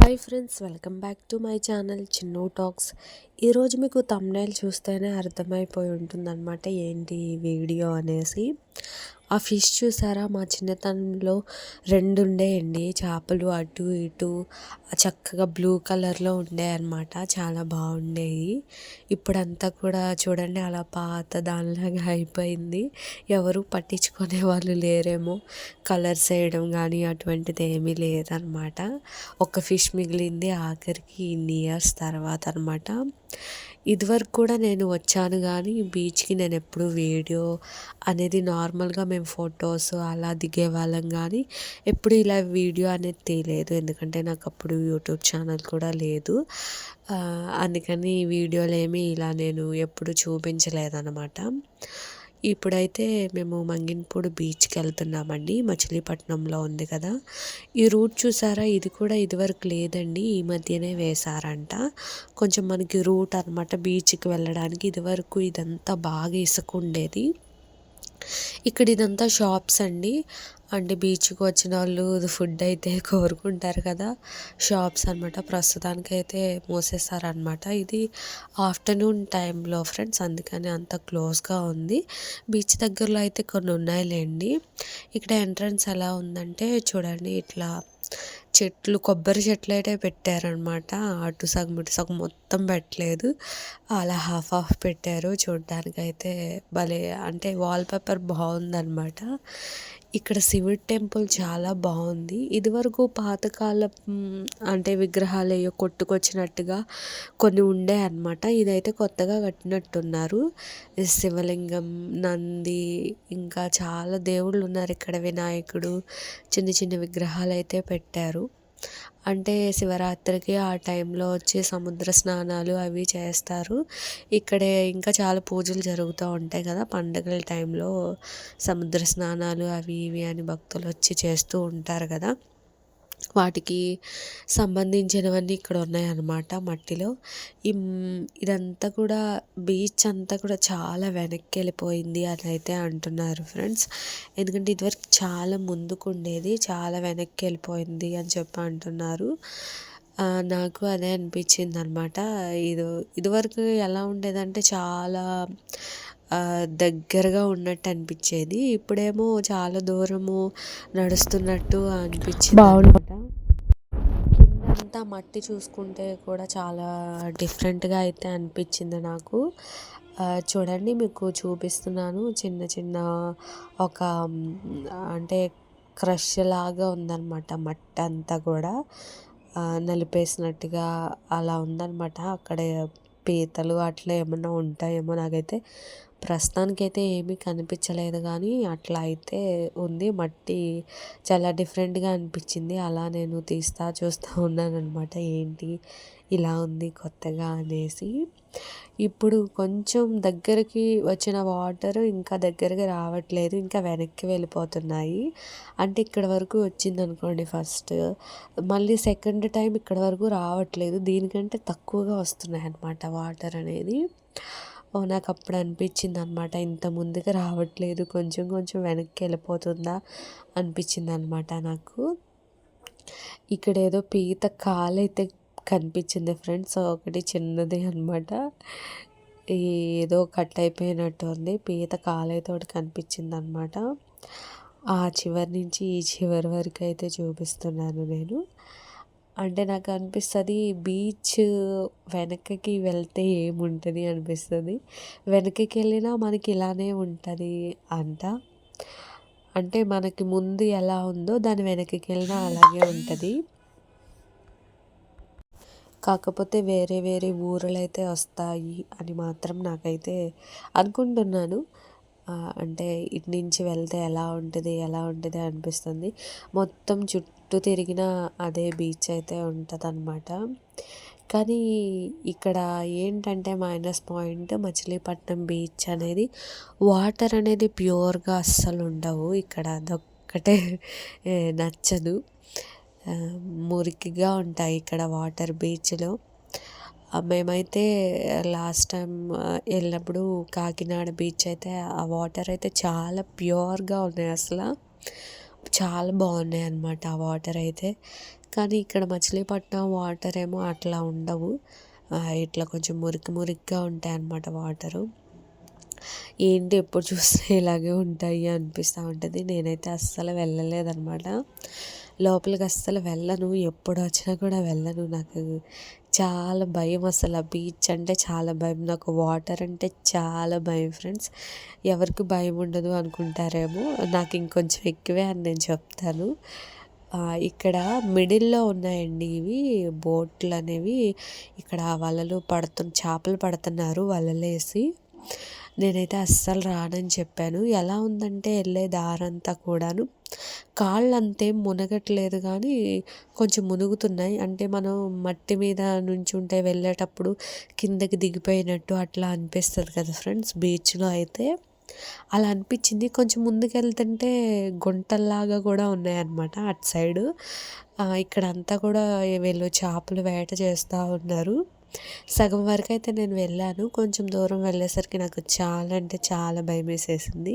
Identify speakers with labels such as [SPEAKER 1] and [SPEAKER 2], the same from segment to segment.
[SPEAKER 1] Hi friends welcome back to my channel Chinno talks. ఈరోజు మీకు thumbnail చూస్తేనే అర్థమైపోయి ఉంటుందన్నమాట ఏంటి ఈ వీడియో అనేసి. ఆ ఫిష్ చూసారా? మా చిన్నతనంలో రెండు ఉండేయండి చేపలు అటు ఇటు చక్కగా బ్లూ కలర్లో ఉండే అనమాట చాలా బాగుండేవి ఇప్పుడంతా కూడా చూడండి అలా పాత దానిలాగా అయిపోయింది. ఎవరు పట్టించుకునే వాళ్ళు లేరేమో. కలర్స్ వేయడం కానీ అటువంటిది ఏమీ లేదనమాట ఒక ఫిష్ మిగిలింది ఆఖరికి ఇన్ని ఇయర్స్ తర్వాత అనమాట ఇదివరకు కూడా నేను వచ్చాను కానీ బీచ్కి నేను ఎప్పుడు వీడియో అనేది నార్మల్గా మేము ఫొటోస్ అలా దిగే వాళ్ళం కానీ ఎప్పుడు ఇలా వీడియో అనేది తీయలేదు. ఎందుకంటే నాకు అప్పుడు యూట్యూబ్ ఛానల్ కూడా లేదు. అందుకని వీడియోలు ఏమీ ఇలా నేను ఎప్పుడు చూపించలేదన్నమాట. ఇప్పుడైతే మేము మంగిన్పూడి బీచ్కి వెళ్తున్నామండి మచిలీపట్నంలో ఉంది కదా. ఈ రూట్ చూసారా? ఇది కూడా ఇదివరకు లేదండి. ఈ మధ్యనే వేశారంట. కొంచెం మనకి రూట్ అనమాట బీచ్కి వెళ్ళడానికి. ఇదివరకు ఇదంతా బాగా ఇసుక ఉండేది. ఇక్కడ ఇదంతా షాప్స్ అండి. అంటే బీచ్కి వచ్చిన వాళ్ళు ఫుడ్ అయితే కోరుకుంటారు కదా. షాప్స్ అనమాట ప్రస్తుతానికి అయితే మూసేస్తారనమాట ఇది ఆఫ్టర్నూన్ టైంలో ఫ్రెండ్స్ అందుకని అంత క్లోజ్గా ఉంది. బీచ్ దగ్గరలో అయితే కొన్ని ఉన్నాయిలేండి. ఇక్కడ ఎంట్రన్స్ ఎలా ఉందంటే చూడండి ఇట్లా చెట్లు కొబ్బరి చెట్లు అయితే పెట్టారనమాట అటు సగం ఇటు సగం మొత్తం పెట్టలేదు. అలా హాఫ్ హాఫ్ పెట్టారు. చూడడానికైతే అయితే భలే అంటే వాల్పేపర్ బాగుందనమాట ఇక్కడ శివుడి టెంపుల్ చాలా బాగుంది. ఇదివరకు పాతకాలం అంటే విగ్రహాలు అయ్యో కొట్టుకొచ్చినట్టుగా కొన్ని ఉండే అనమాట ఇదైతే కొత్తగా కట్టినట్టున్నారు. శివలింగం నంది ఇంకా చాలా దేవుళ్ళు ఉన్నారు ఇక్కడ వినాయకుడు. చిన్న చిన్న విగ్రహాలు అయితే పెట్టారు. అంటే శివరాత్రికి ఆ టైంలో వచ్చి సముద్ర స్నానాలు అవి చేస్తారు. ఇక్కడే ఇంకా చాలా పూజలు జరుగుతూ ఉంటాయి కదా పండగల టైంలో సముద్ర స్నానాలు అవి ఇవి అని భక్తులు వచ్చి చేస్తూ ఉంటారు కదా. వాటికి సంబంధించినవన్నీ ఇక్కడ ఉన్నాయన్నమాట మట్టిలో. ఇదంతా కూడా బీచ్ అంతా కూడా చాలా వెనక్కి వెళ్ళిపోయింది అని అయితే అంటున్నారు ఫ్రెండ్స్. ఎందుకంటే ఇదివరకు చాలా ముందుకు ఉండేది చాలా వెనక్కి వెళ్ళిపోయింది అని చెప్పి అంటున్నారు. నాకు అదే అనిపించింది అనమాట ఇది ఇదివరకు ఎలా ఉండేదంటే చాలా దగ్గరగా ఉన్నట్టు అనిపించేది. ఇప్పుడేమో చాలా దూరము నడుస్తున్నట్టు అనిపించింది బాగుందట కిందంతా మట్టి చూసుకుంటే కూడా చాలా డిఫరెంట్గా అయితే అనిపించింది నాకు. చూడండి మీకు చూపిస్తున్నాను చిన్న చిన్న ఒక అంటే క్రష్ లాగా ఉందన్నమాట మట్టి అంతా కూడా. నలిపేసినట్టుగా అలా ఉందన్నమాట. అక్కడ పీతలు అట్లా ఏమన్నా ఉంటాయేమో నాకైతే ప్రస్తుతానికైతే ఏమీ కనిపించలేదు కానీ అట్లా అయితే ఉంది. మట్టి చాలా డిఫరెంట్గా అనిపించింది. అలా నేను తీస్తా చూస్తూ ఉన్నాను అనమాట ఏంటి ఇలా ఉంది కొత్తగా అనేసి. ఇప్పుడు కొంచెం దగ్గరికి వచ్చిన వాటర్ ఇంకా దగ్గరికి రావట్లేదు. ఇంకా వెనక్కి వెళ్ళిపోతున్నాయి. అంటే ఇక్కడ వరకు వచ్చింది అనుకోండి ఫస్ట్. మళ్ళీ సెకండ్ టైం ఇక్కడ వరకు రావట్లేదు. దీనికంటే తక్కువగా వస్తున్నాయి అన్నమాట వాటర్ అనేది. నాకు అప్పుడు అనిపించింది అనమాట ఇంత ముందుకు రావట్లేదు. కొంచెం కొంచెం వెనక్కి వెళ్ళిపోతుందా అనిపించింది అనమాట నాకు. ఇక్కడ ఏదో పీత కాలైతే కనిపించింది ఫ్రెండ్స్. ఒకటి చిన్నది అనమాట. ఏదో కట్ అయిపోయినట్టు ఉంది పీత కాలైతే ఒకటి కనిపించింది అనమాట ఆ చివరి నుంచి ఈ చివరి వరకు అయితే చూపిస్తున్నాను నేను. అంటే నాకు అనిపిస్తుంది బీచ్ వెనకకి వెళ్తే ఏముంటుంది అనిపిస్తుంది. వెనకకి వెళ్ళినా మనకి ఇలానే ఉంటుంది అంట అంటే మనకి ముందు ఎలా ఉందో దాని వెనకకి వెళ్ళినా అలాగే ఉంటుంది. కాకపోతే వేరే వేరే ఊరులు అయితే వస్తాయి అని మాత్రం నాకైతే అనుకుంటున్నాను. అంటే ఇటు నుంచి వెళ్తే ఎలా ఉంటుంది ఎలా ఉంటుంది అనిపిస్తుంది. మొత్తం చుట్టూ తిరిగిన అదే బీచ్ అయితే ఉంటుంది అనమాట కానీ ఇక్కడ ఏంటంటే మైనస్ పాయింట్ మచిలీపట్నం బీచ్ అనేది వాటర్ అనేది ప్యూర్గా అస్సలు ఉండవు. ఇక్కడ అదొక్కటే నచ్చదు. మురికిగా ఉంటాయి ఇక్కడ వాటర్ బీచ్లో. మేమైతే లాస్ట్ టైం వెళ్ళినప్పుడు కాకినాడ బీచ్ అయితే ఆ వాటర్ అయితే చాలా ప్యూర్గా ఉన్నాయి అసలు. చాలా బాగున్నాయి అన్నమాట ఆ వాటర్ అయితే. కానీ ఇక్కడ మచిలీపట్నం వాటర్ ఏమో అట్లా ఉండవు. ఇట్లా కొంచెం మురికి మురికిగా ఉంటాయి అన్నమాట వాటరు. ఏంటి ఎప్పుడు చూసినా ఇలాగే ఉంటాయి అనిపిస్తూ ఉంటుంది. నేనైతే అస్సలు వెళ్ళలేదన్నమాట. లోపలికి అస్సలు వెళ్ళను. ఎప్పుడు వచ్చినా కూడా వెళ్ళను. నాకు చాలా భయం అసలు ఆ బీచ్ అంటే చాలా భయం. నాకు వాటర్ అంటే చాలా భయం ఫ్రెండ్స్. ఎవరికి భయం ఉండదు అనుకుంటారేమో. నాకు ఇంకొంచెం ఎక్కువే అని నేను చెప్తాను. ఇక్కడ మిడిల్లో ఉన్నాయండి ఇవి. బోట్లు అనేవి ఇక్కడ వలలు పడుతు చేపలు పడుతున్నారు వలలేసి. నేనైతే అస్సలు రానని చెప్పాను. ఎలా ఉందంటే వెళ్ళే దారంతా కూడాను కాళ్ళు అంతేం మునగట్లేదు కానీ కొంచెం మునుగుతున్నాయి. అంటే మనం మట్టి మీద నుంచి ఉంటే వెళ్ళేటప్పుడు కిందకి దిగిపోయినట్టు అట్లా అనిపిస్తుంది కదా ఫ్రెండ్స్ బీచ్లో అయితే. అలా అనిపించింది. కొంచెం ముందుకు వెళ్తుంటే గుంటల్లాగా కూడా ఉన్నాయన్నమాట అటు సైడు. ఇక్కడ అంతా కూడా వీళ్ళు చేపలు వేట చేస్తూ ఉన్నారు. సగం వరకు అయితే నేను వెళ్ళాను. కొంచెం దూరం వెళ్ళేసరికి నాకు చాలా అంటే చాలా భయం వేసేసింది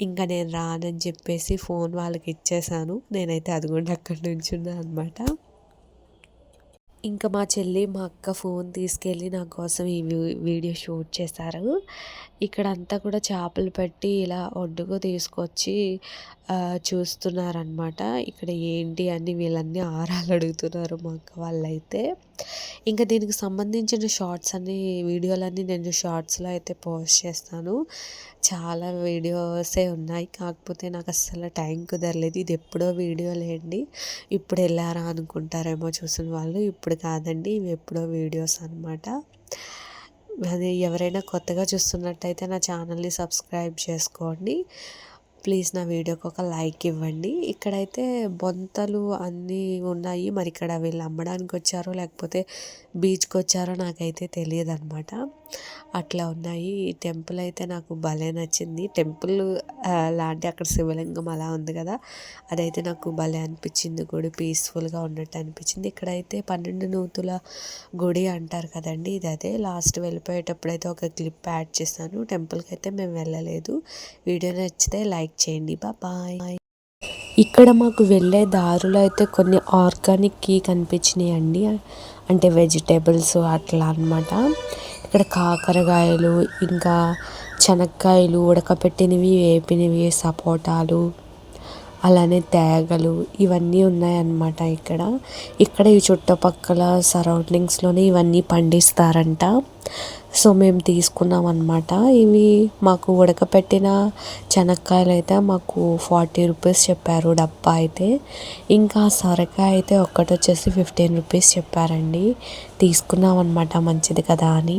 [SPEAKER 1] ఇంకా నేను రానని చెప్పేసి ఫోన్ వాళ్ళకి ఇచ్చేసాను. నేనైతే అదిగోండి అక్కడి నుంచి ఉన్నాను అనమాట ఇంకా మా చెల్లి మా అక్క ఫోన్ తీసుకెళ్ళి నా కోసం ఈ వీడియో షూట్ చేశారు. ఇక్కడ అంతా కూడా చేపలు పెట్టి ఇలా ఒడ్డుకు తీసుకొచ్చి చూస్తున్నారనమాట ఇక్కడ ఏంటి అని వీళ్ళన్నీ ఆరాలు అడుగుతున్నారు మా అక్క వాళ్ళైతే. ఇంకా దీనికి సంబంధించిన షార్ట్స్ అన్ని వీడియోలన్నీ నేను షార్ట్స్లో అయితే పోస్ట్ చేస్తాను. చాలా వీడియోసే ఉన్నాయి. కాకపోతే నాకు అస్సలు టైం కుదరలేదు. ఇది ఎప్పుడో వీడియో లేండి. ఇప్పుడు వెళ్ళారా అనుకుంటారేమో చూసిన వాళ్ళు. ఇప్పుడు కాదండి ఇవి ఎప్పుడో వీడియోస్ అనమాట అది ఎవరైనా కొత్తగా చూస్తున్నట్టయితే నా ఛానల్ని సబ్స్క్రైబ్ చేసుకోండి. ప్లీజ్ నా వీడియోకి ఒక లైక్ ఇవ్వండి. ఇక్కడైతే బొంతలు అన్నీ ఉన్నాయి. మరి ఇక్కడ వీళ్ళు అమ్మడానికి వచ్చారో లేకపోతే బీచ్కి వచ్చారో నాకైతే తెలియదు అనమాట అట్లా ఉన్నాయి. ఈ టెంపుల్ అయితే నాకు భలే నచ్చింది. టెంపుల్ లాంటి అక్కడ శివలింగం అలా ఉంది కదా అదైతే నాకు భలే అనిపించింది. గుడి పీస్ఫుల్గా ఉన్నట్టు అనిపించింది. ఇక్కడైతే పన్నెండు నూతుల గుడి అంటారు కదండి ఇది అదే లాస్ట్ వెళ్ళిపోయేటప్పుడు అయితే ఒక క్లిప్ యాడ్ చేశాను. టెంపుల్కి అయితే మేము వెళ్ళలేదు. వీడియో నచ్చితే లైక్ చేయండి. బాయ్. ఇక్కడ మాకు వెళ్ళే దారులు అయితే కొన్ని ఆర్గానిక్ కీ కనిపించినాయి అండి అంటే వెజిటేబుల్స్ అట్లా అనమాట ఇక్కడ కాకరకాయలు ఇంకా చెనక్కాయలు ఉడకపెట్టినవి వేపినవి సపోటాలు అలానే తేగలు ఇవన్నీ ఉన్నాయన్నమాట ఇక్కడ. ఇక్కడ ఈ చుట్టుపక్కల సరౌండింగ్స్లోనే ఇవన్నీ పండిస్తారంట. సో మేము తీసుకున్నాం అనమాట ఇవి మాకు ఉడకపెట్టిన శనక్కాయలు అయితే మాకు ఫార్టీ రూపీస్ చెప్పారు డబ్బా అయితే. ఇంకా సొరకాయ అయితే ఒక్కటి వచ్చేసి ఫిఫ్టీన్ రూపీస్ చెప్పారండి. తీసుకున్నాం అనమాట మంచిది కదా అని.